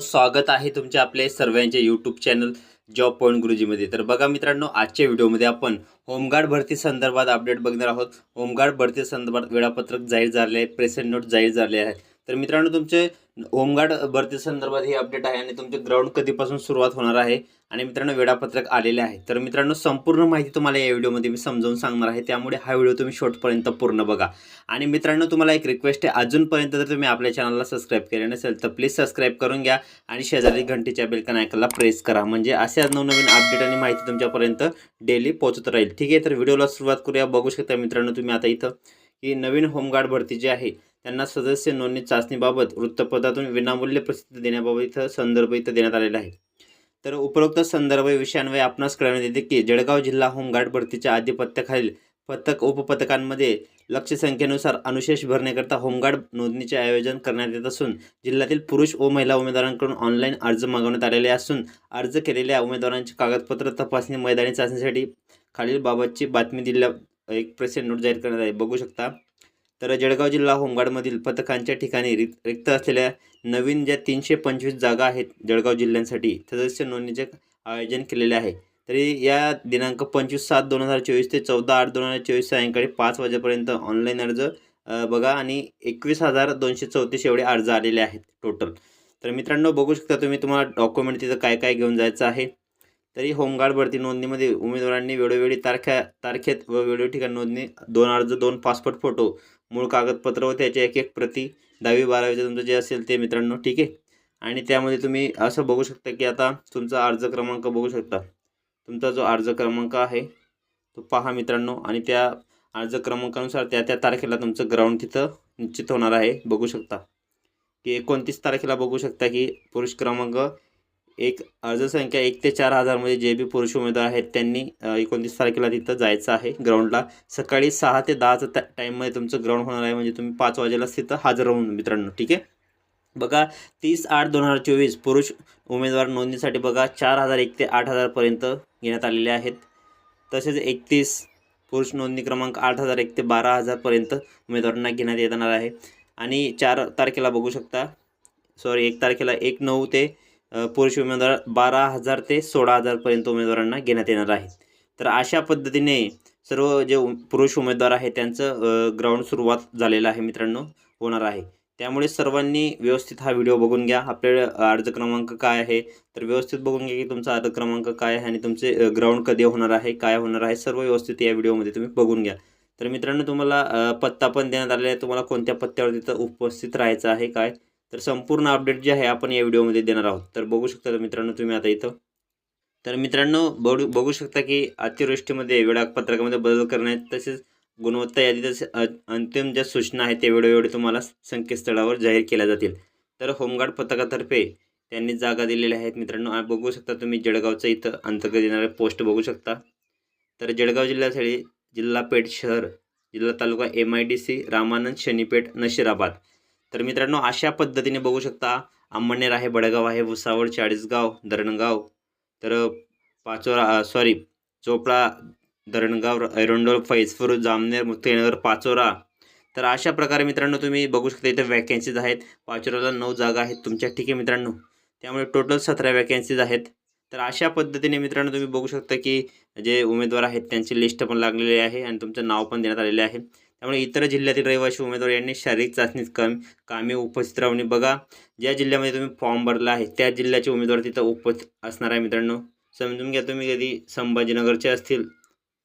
स्वागत आहे तुमचे आपले सर्वांचे यूट्यूब चॅनल जॉब पॉईंट गुरुजीमध्ये. तर बघा मित्रांनो आजच्या व्हिडिओमध्ये आपण होमगार्ड भरती संदर्भात अपडेट बघणार आहोत. होमगार्ड भरती संदर्भात वेळापत्रक जाहीर झाले आहे प्रेसेंट नोट जाहीर झाले आहे. तर मित्रांनो तुमचे होमगार्ड भरती संदर्भात हे अपडेट आहे आणि तुमचे ग्राउंड कधीपासून सुरुवात होणार आहे आणि मित्रांनो वेळापत्रक आलेले आहे. तर मित्रांनो संपूर्ण माहिती तुम्हाला या व्हिडिओमध्ये मी समजावून सांगणार आहे. त्यामुळे हा व्हिडिओ तुम्ही शेवटपर्यंत पूर्ण बघा. आणि मित्रांनो तुम्हाला एक रिक्वेस्ट आहे. अजूनपर्यंत जर तुम्ही आपल्या चॅनलला सबस्क्राईब केले नसेल तर प्लीज सबस्क्राईब करून घ्या आणि शेजारी घंटीच्या बेलकन आयकनला प्रेस करा. म्हणजे अशा नवनवीन अपडेट आणि माहिती तुमच्यापर्यंत डेली पोहोचत राहील. ठीक आहे तर व्हिडिओला सुरुवात करूया. बघू शकता मित्रांनो तुम्ही आता इथं की नवीन होमगार्ड भरती जी आहे त्यांना सदस्य नोंदणी चाचणीबाबत वृत्तपत्रातून विनामूल्य प्रसिद्धी देण्याबाबत इथं संदर्भ इथं देण्यात आलेला आहे तर उपरोक्त संदर्भ विषयांवर आपणास कळवण्यात येते की जळगाव जिल्हा होमगार्ड भरतीच्या आधिपत्याखालील पथक उपपथकांमध्ये लक्षसंख्येनुसार अनुशेष भरण्याकरता होमगार्ड नोंदणीचे आयोजन करण्यात येत असून जिल्ह्यातील पुरुष व महिला उमेदवारांकडून ऑनलाईन अर्ज मागवण्यात आलेले असून अर्ज केलेल्या उमेदवारांची कागदपत्र तपासणी मैदानी चाचणीसाठी खालील बाबतची बातमी दिल्या एक प्रेसेंट नोट जाहीर करण्यात आहे बघू शकता. तर जळगाव जिल्हा होमगार्डमधील पथकांच्या ठिकाणी रिक रिक्त असलेल्या नवीन ज्या तीनशे पंचवीस जागा आहेत जळगाव जिल्ह्यांसाठी सदस्य नोंदणीचे आयोजन केलेले आहे. तरी या दिनांक पंचवीस सात दोन हजार चोवीस ते चौदा आठ दोन हजार चोवीस सायंकाळी पाच वाजेपर्यंत ऑनलाईन अर्ज बघा आणि एकवीस हजार दोनशे चौतीस एवढे अर्ज आलेले आहेत टोटल तर मित्रांनो बघू शकता तुम्ही तुम्हाला डॉक्युमेंट तिथं काय काय घेऊन जायचं आहे. तरी होमगार्ड भरती नोंदणीमध्ये उमेदवारांनी वेळोवेळी तारख्या तारखेत व वेळोवेळी ठिकाणी नोंदणी दोन अर्ज दोन पासपोर्ट फोटो मूळ कागदपत्र व त्याची एक एक प्रती दहावी बारावीचं तुमचं जे असेल ते मित्रांनो ठीक आहे? आणि त्यामध्ये तुम्ही असं बघू शकता की आता तुमचा अर्ज क्रमांक बघू शकता. तुमचा जो अर्ज क्रमांक आहे तो पहा मित्रांनो आणि त्या अर्ज क्रमांकानुसार त्या त्या तारखेला तुमचं ग्राउंड तिथं निश्चित होणार आहे बघू शकता. की एकोणतीस तारखेला बघू शकता की पुरुष क्रमांक एक अर्ज संख्या एक ते चार हजारमध्ये जे बी पुरुष उमेदवार आहेत त्यांनी एकोणतीस तारखेला तिथं जायचं आहे ग्राउंडला सकाळी सहा ते दहाचं त्या टाईममध्ये तुमचं ग्राउंड होणार आहे म्हणजे तुम्ही पाच वाजेलाच तिथं हजर होऊन मित्रांनो ठीक आहे? बघा तीस आठ दोन हजार चोवीस पुरुष उमेदवार नोंदणीसाठी बघा चार हजार एक ते आठ हजारपर्यंत घेण्यात आलेले आहेत. तसेच एकतीस पुरुष नोंदणी क्रमांक आठ हजार एक ते बारा हजारपर्यंत उमेदवारांना घेण्यात येणार आहे. आणि चार तारखेला बघू शकता सॉरी एक तारखेला एक नऊ ते पुरुष उमेदवार बारा हजार ते सोळा हजारपर्यंत उमेदवारांना घेण्यात येणार आहे तर अशा पद्धतीने सर्व जे पुरुष उमेदवार आहे त्यांचं ग्राउंड सुरुवात झालेलं आहे मित्रांनो होणार आहे. त्यामुळे सर्वांनी व्यवस्थित हा व्हिडिओ बघून घ्या. आपले अर्ज क्रमांक काय आहे? तर व्यवस्थित बघून घ्या की तुमचा अर्ज क्रमांक काय आहे आणि तुमचे ग्राउंड कधी होणार आहे काय होणार आहे सर्व व्यवस्थित या व्हिडिओमध्ये तुम्ही बघून घ्या. तर मित्रांनो तुम्हाला पत्ता पण देण्यात आलेला आहे. तुम्हाला कोणत्या पत्त्यावर तिथं उपस्थित राहायचं आहे काय? तर संपूर्ण अपडेट जे आहे आपण या व्हिडिओमध्ये देणार आहोत. तर बघू शकता मित्रांनो तुम्ही आता इथं. तर मित्रांनो बघू बघू शकता की अतिवृष्टीमध्ये वेळापत्रकामध्ये बदल करण्यात तसेच गुणवत्ता यादी तसेच अंतिम ज्या सूचना आहेत त्या वेळोवेळी तुम्हाला संकेतस्थळावर जाहीर केल्या जातील. तर होमगार्ड पथकातर्फे त्यांनी जागा दिलेल्या आहेत मित्रांनो. बघू शकता तुम्ही जळगावचं इथं अंतर्गत येणारे पोस्ट बघू शकता. तर जळगाव जिल्ह्यासाठी जिल्हा पेठ शहर जिल्हा तालुका M I D C Ramanand Shanipeth Nashirabad. तर मित्रांनो अशा पद्धतीने बघू शकता अंमळनेर आहे बडगाव आहे भुसावळ चाळीसगाव धरणगाव. तर पाचोरा सॉरी चोपडा धरणगाव एरोंडोल फैजपूर जामनेर मुक्तेनगर पाचोरा. तर अशा प्रकारे मित्रांनो तुम्ही बघू शकता इथं वॅकन्सीज आहेत. पाचोराला नऊ जागा आहेत तुमच्या ठीक आहे मित्रांनो? त्यामुळे टोटल सतरा वॅकन्सीज आहेत. तर अशा पद्धतीने मित्रांनो तुम्ही बघू शकता की जे उमेदवार आहेत त्यांची लिस्ट पण लागलेली आहे आणि तुमचं नाव पण देण्यात आलेले आहे. त्यामुळे इतर जिल्ह्यातील रहिवासी उमेदवार यांनी शारीरिक चाचणीत कम कामे उपस्थित राहून बघा ज्या जिल्ह्यामध्ये तुम्ही फॉर्म भरला आहे त्या जिल्ह्याचे उमेदवार तिथं उपस्थित असणार आहे मित्रांनो. समजून घ्या तुम्ही कधी संभाजीनगरचे असतील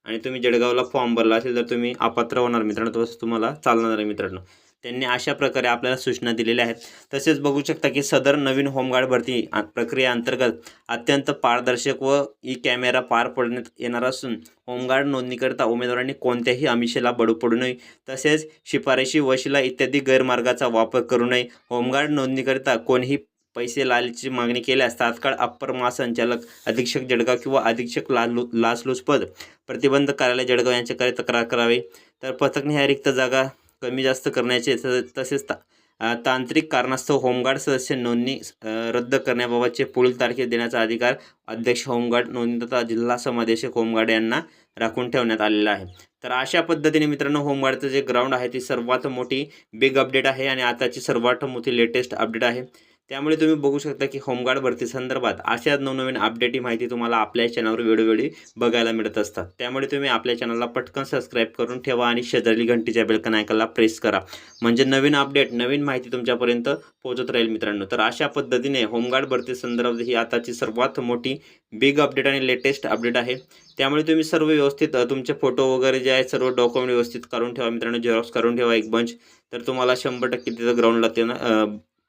आणि तुम्ही जळगावला फॉर्म भरला असेल तर तुम्ही अपात्र होणार मित्रांनो तसं तुम्हाला चालणार आहे मित्रांनो. त्यांनी अशा प्रकारे आपल्याला सूचना दिलेल्या आहेत. तसेच बघू शकता की सदर नवीन होमगार्ड भरती प्रक्रियेअंतर्गत अत्यंत पारदर्शक व ई कॅमेरा पार पडण्यात येणार असून होमगार्ड नोंदणीकरिता उमेदवारांनी कोणत्याही आमिषेला बडू पडू नये. तसेच शिफारशी वशिला इत्यादी गैरमार्गाचा वापर करू नये. होमगार्ड नोंदणीकरिता कोणीही पैसे लालची मागणी केल्यास तात्काळ अप्पर महासंचालक अधीक्षक जळगाव किंवा अधीक्षक लालू लाचलुचपत प्रतिबंध कार्यालय जळगाव यांच्याकडे तक्रार करावी. तर पथकने ह्या रिक्त जागा कमी जास्त करण्याचे तसेच ता तांत्रिक कारणास्तव होमगार्ड सदस्य नोंदणी रद्द करण्याबाबतचे पुढील तारखे देण्याचा अधिकार अध्यक्ष होमगार्ड नोंदणीदाता जिल्हा समादेशक होमगार्ड यांना राखून ठेवण्यात आलेला आहे. तर अशा पद्धतीने मित्रांनो होमगार्डचं जे ग्राउंड आहे ती सर्वात मोठी बिग अपडेट आहे आणि आताची सर्वात मोठी लेटेस्ट अपडेट आहे. त्यामुळे तुम्ही बघू शकता की होमगार्ड भरती संदर्भात अशाच नवनवीन अपडेट माहिती तुम्हाला आपल्या चॅनलवर वेळोवेळी बघायला मिळत असतात. त्यामुळे तुम्ही आपल्या चॅनलला पटकन सबस्क्राईब करून ठेवा आणि शेजारी घंटीच्या बेलकन ऐकायला प्रेस करा. म्हणजे नवीन अपडेट नवीन माहिती तुमच्यापर्यंत पोहोचत राहील मित्रांनो. तर अशा पद्धतीने होमगार्ड भरती संदर्भात ही आताची सर्वात मोठी बिग अपडेट आणि लेटेस्ट अपडेट आहे. त्यामुळे तुम्ही सर्व व्यवस्थित तुमचे फोटो वगैरे जे आहेत सर्व डॉक्युमेंट व्यवस्थित करून ठेवा मित्रांनो. झेरॉक्स करून ठेवा एक बंच तर तुम्हाला शंभर टक्के तिथं ग्राउंडला ते ना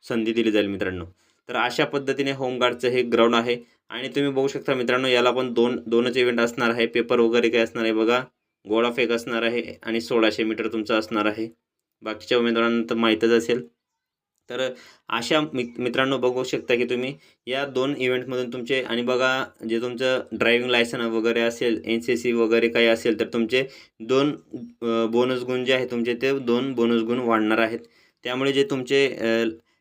संधी दिली जाईल मित्रांनो. तर अशा पद्धतीने होमगार्डचं हे ग्राउंड आहे. आणि तुम्ही बघू शकता मित्रांनो याला पण दोन दोनच इव्हेंट असणार आहे. पेपर वगैरे काय असणार आहे बघा. गोळा फेक असणार आहे आणि सोळाशे मीटर तुमचं असणार आहे. बाकीच्या उमेदवारांना तर माहीतच असेल. तर अशा मि मित्रांनो बघू शकता की तुम्ही या दोन इव्हेंटमधून तुमचे आणि बघा जे तुमचं ड्रायव्हिंग लायसन वगैरे असेल एन सी सी वगैरे काही असेल तर तुमचे दोन बोनस गुण जे आहे तुमचे ते दोन बोनस गुण वाढणार आहेत. त्यामुळे जे तुमचे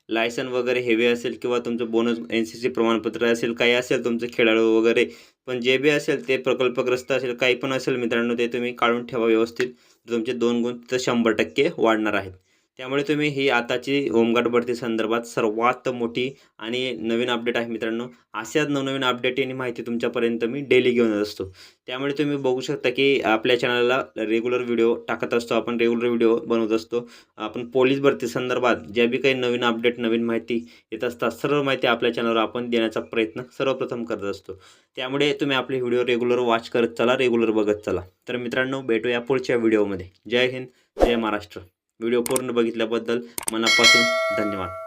लायसन वगैरे हेवी असेल किंवा तुमचं बोनस एन सी सी प्रमाणपत्र असेल काही असेल तुमचं खेळाडू वगैरे पण जे बी असेल ते प्रकल्पग्रस्त असेल काही पण असेल मित्रांनो ते तुम्ही काढून ठेवा व्यवस्थित. तुमचे दोन गुण तर शंभर टक्के वाढणार आहेत. त्यामुळे तुम्ही ही आताची होमगार्ड भरती संदर्भात सर्वात मोठी आणि नवीन अपडेट आहे मित्रांनो. अशाच नवनवीन अपडेट आणि माहिती तुमच्यापर्यंत मी डेली घेऊन येत असतो. त्यामुळे तुम्ही बघू शकता की आपल्या चॅनलला रेग्युलर व्हिडिओ टाकत असतो. आपण रेग्युलर व्हिडिओ बनवत असतो. आपण पोलीस भरती संदर्भात ज्या बी काही नवीन अपडेट नवीन माहिती येत असतात सर्व माहिती आपल्या चॅनलवर आपण देण्याचा प्रयत्न सर्वप्रथम करत असतो. त्यामुळे तुम्ही आपले व्हिडिओ रेग्युलर वॉच करत चला रेग्युलर बघत चला. तर मित्रांनो भेटूया पुढच्या व्हिडिओमध्ये जय हिंद जय महाराष्ट्र. व्हिडिओ पूर्ण बघितल्याबद्दल मनापासून धन्यवाद.